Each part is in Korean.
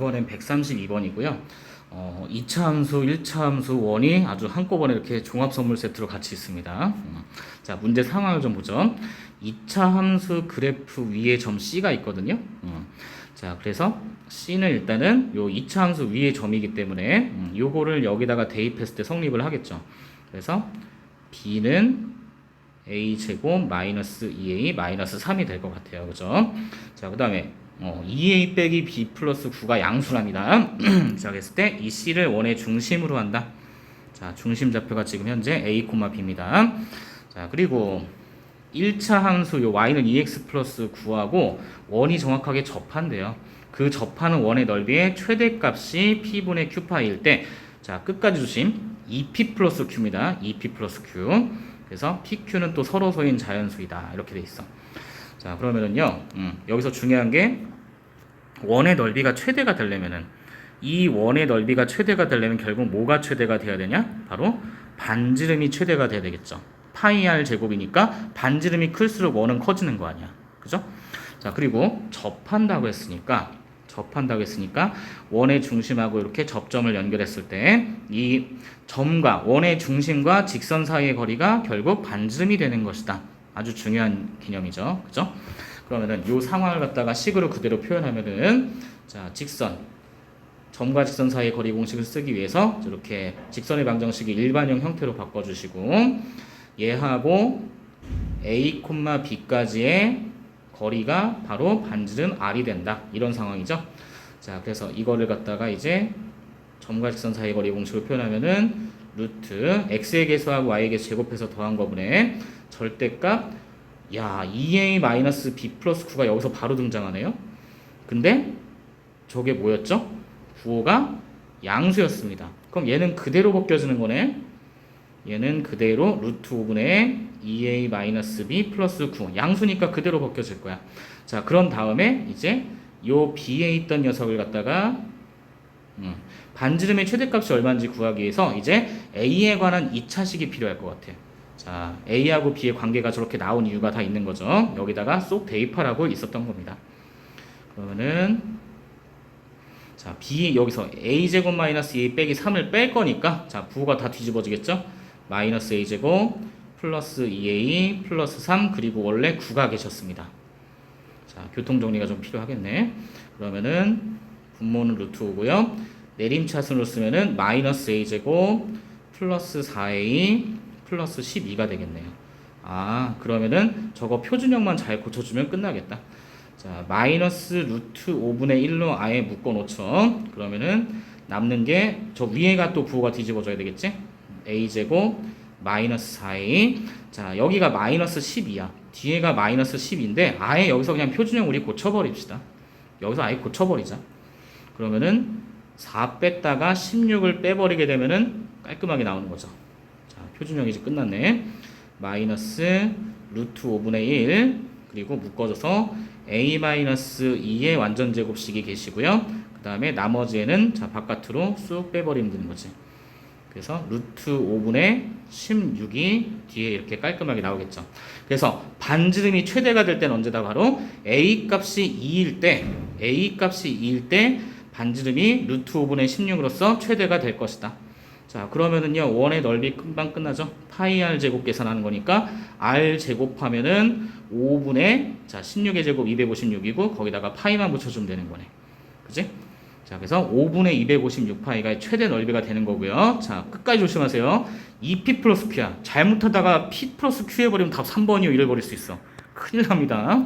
이번엔 132번이고요. 어, 2차 함수, 1차 함수, 원이 아주 한꺼번에 이렇게 종합 선물 세트로 같이 있습니다. 음. 자, 문제 상황을 좀 보죠. 2차 함수 그래프 위에 점 C가 있거든요. 음. 자, 그래서 C는 일단은 요 2차 함수 위에 점이기 때문에 음, 요거를 여기다가 대입했을 때 성립을 하겠죠. 그래서 B는 a 제곱 마이너스 2a 마이너스 3이 될 것 같아요. 그죠? 자, 그 다음에 어, 2a 빼기 b 플러스 9가 양수랍니다. 자, 그랬을 때 이 c를 원의 중심으로 한다. 자, 중심 좌표가 지금 현재 a, b입니다. 자, 그리고 1차 함수 요 y는 2x 플러스 9하고 원이 정확하게 접한대요. 그 접하는 원의 넓이의 최대값이 p분의 q파일 때, 자, 끝까지 주심 2p 플러스 q입니다. 2p 플러스 q. 그래서 PQ는 또 서로 소인 자연수이다. 이렇게 돼 있어. 자, 그러면은요, 음, 여기서 중요한 게 원의 넓이가 최대가 되려면은 이 원의 넓이가 최대가 되려면 결국 뭐가 최대가 돼야 되냐? 바로 반지름이 최대가 돼야 되겠죠. 파이 r 제곱이니까 반지름이 클수록 원은 커지는 거 아니야. 그죠? 자, 그리고 접한다고 했으니까 접한다고 했으니까 원의 중심하고 이렇게 접점을 연결했을 때 이 점과 원의 중심과 직선 사이의 거리가 결국 반지름이 되는 것이다. 아주 중요한 개념이죠. 그죠? 그러면은 이 상황을 갖다가 식으로 그대로 표현하면은 자, 직선 점과 직선 사이의 거리 공식을 쓰기 위해서 이렇게 직선의 방정식이 일반형 형태로 바꿔 주시고 얘하고 a, b까지의 거리가 바로 반지름 r이 된다. 이런 상황이죠. 자, 그래서 이거를 갖다가 이제 점과 직선 사이 거리 공식을 표현하면은 루트 x의 개수하고 y의 개수 제곱해서 더한 거분의 절대값 야 2a 마이너스 b 플러스 9가 여기서 바로 등장하네요. 근데 저게 뭐였죠? 9호가 양수였습니다. 그럼 얘는 그대로 벗겨지는 거네. 얘는 그대로 루트 5분의 2a 마이너스 b 플러스 9 양수니까 그대로 벗겨질 거야. 자 그런 다음에 이제 요 b에 있던 녀석을 갖다가 음, 반지름의 최대값이 얼마인지 구하기 위해서 이제 a에 관한 2차식이 필요할 것 같아요. 자 a하고 b의 관계가 저렇게 나온 이유가 다 있는 거죠. 여기다가 쏙 대입하라고 있었던 겁니다. 그러면은 자 b 여기서 a 제곱 마이너스 2 빼기 3을 뺄 거니까 자 부호가 다 뒤집어지겠죠. 마이너스 a 제곱 플러스 2a 플러스 3 그리고 원래 9가 계셨습니다. 자 교통 정리가 좀 필요하겠네. 그러면은 분모는 루트 5고요. 내림차순으로 쓰면은 마이너스 a 제곱 플러스 4a 플러스 12가 되겠네요. 아 그러면은 저거 표준형만 잘 고쳐주면 끝나겠다. 자 마이너스 루트 5분의 1로 아예 묶어 놓죠. 그러면은 남는 게 저 위에가 또 부호가 뒤집어져야 되겠지? a 제곱 마이너스 4a 자 여기가 마이너스 12야. 뒤에가 마이너스 10인데 아예 여기서 그냥 표준형 우리 고쳐버립시다. 여기서 아예 고쳐버리자. 그러면은 4 뺐다가 16을 빼버리게 되면은 깔끔하게 나오는 거죠. 자, 표준형이 이제 끝났네. 마이너스 루트 5분의 1 그리고 묶어줘서 a 마이너스 2의 완전 제곱식이 계시고요. 그 다음에 나머지에는 자 바깥으로 쑥 빼버리면 되는 거지. 그래서 루트 5분의 16이 뒤에 이렇게 깔끔하게 나오겠죠. 그래서 반지름이 최대가 될 때는 언제다 바로 a 값이 2일 때 a 값이 2일 때 반지름이 루트 5분의 16으로서 최대가 될 것이다. 자 그러면은요 원의 넓이 금방 끝나죠. 파이 r 제곱 계산하는 거니까 r 제곱하면은 5분의 자 16의 제곱 256이고 거기다가 파이만 붙여주면 되는 거네. 그지? 자, 그래서 5분의 256 파이가 최대 넓이가 되는 거고요. 자, 끝까지 조심하세요. 2p 플러스 q야. 잘못하다가 p 플러스 q 해버리면 답 3번이요. 이래버릴 수 있어. 큰일 납니다.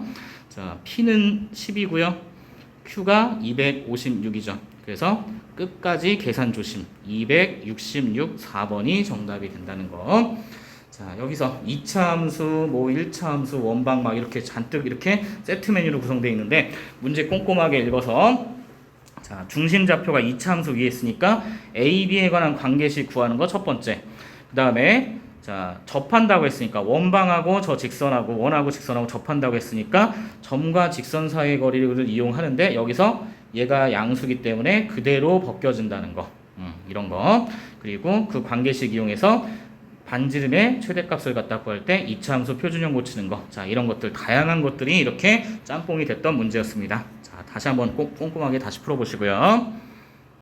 자, p는 10이고요. Q가 256이죠. 그래서 끝까지 계산 조심. 266, 4번이 정답이 된다는 거. 자, 여기서 2차 함수, 뭐 1차 함수, 원방 막 이렇게 잔뜩 이렇게 세트 메뉴로 구성되어 있는데 문제 꼼꼼하게 읽어서 자, 중심 좌표가 2차 함수 위에 있으니까 A, B에 관한 관계식 구하는 거 첫 번째. 그 다음에 자, 접한다고 했으니까 원방하고 저 직선하고 원하고 직선하고 접한다고 했으니까 점과 직선 사이의 거리를 이용하는데 여기서 얘가 양수기 때문에 그대로 벗겨진다는 거. 음, 이런 거. 그리고 그 관계식 이용해서 반지름의 최대값을 갖다 구할 때 2차 함수 표준형 고치는 거. 자, 이런 것들 다양한 것들이 이렇게 짬뽕이 됐던 문제였습니다. 자, 다시 한번 꼼- 꼼꼼하게 다시 풀어 보시고요.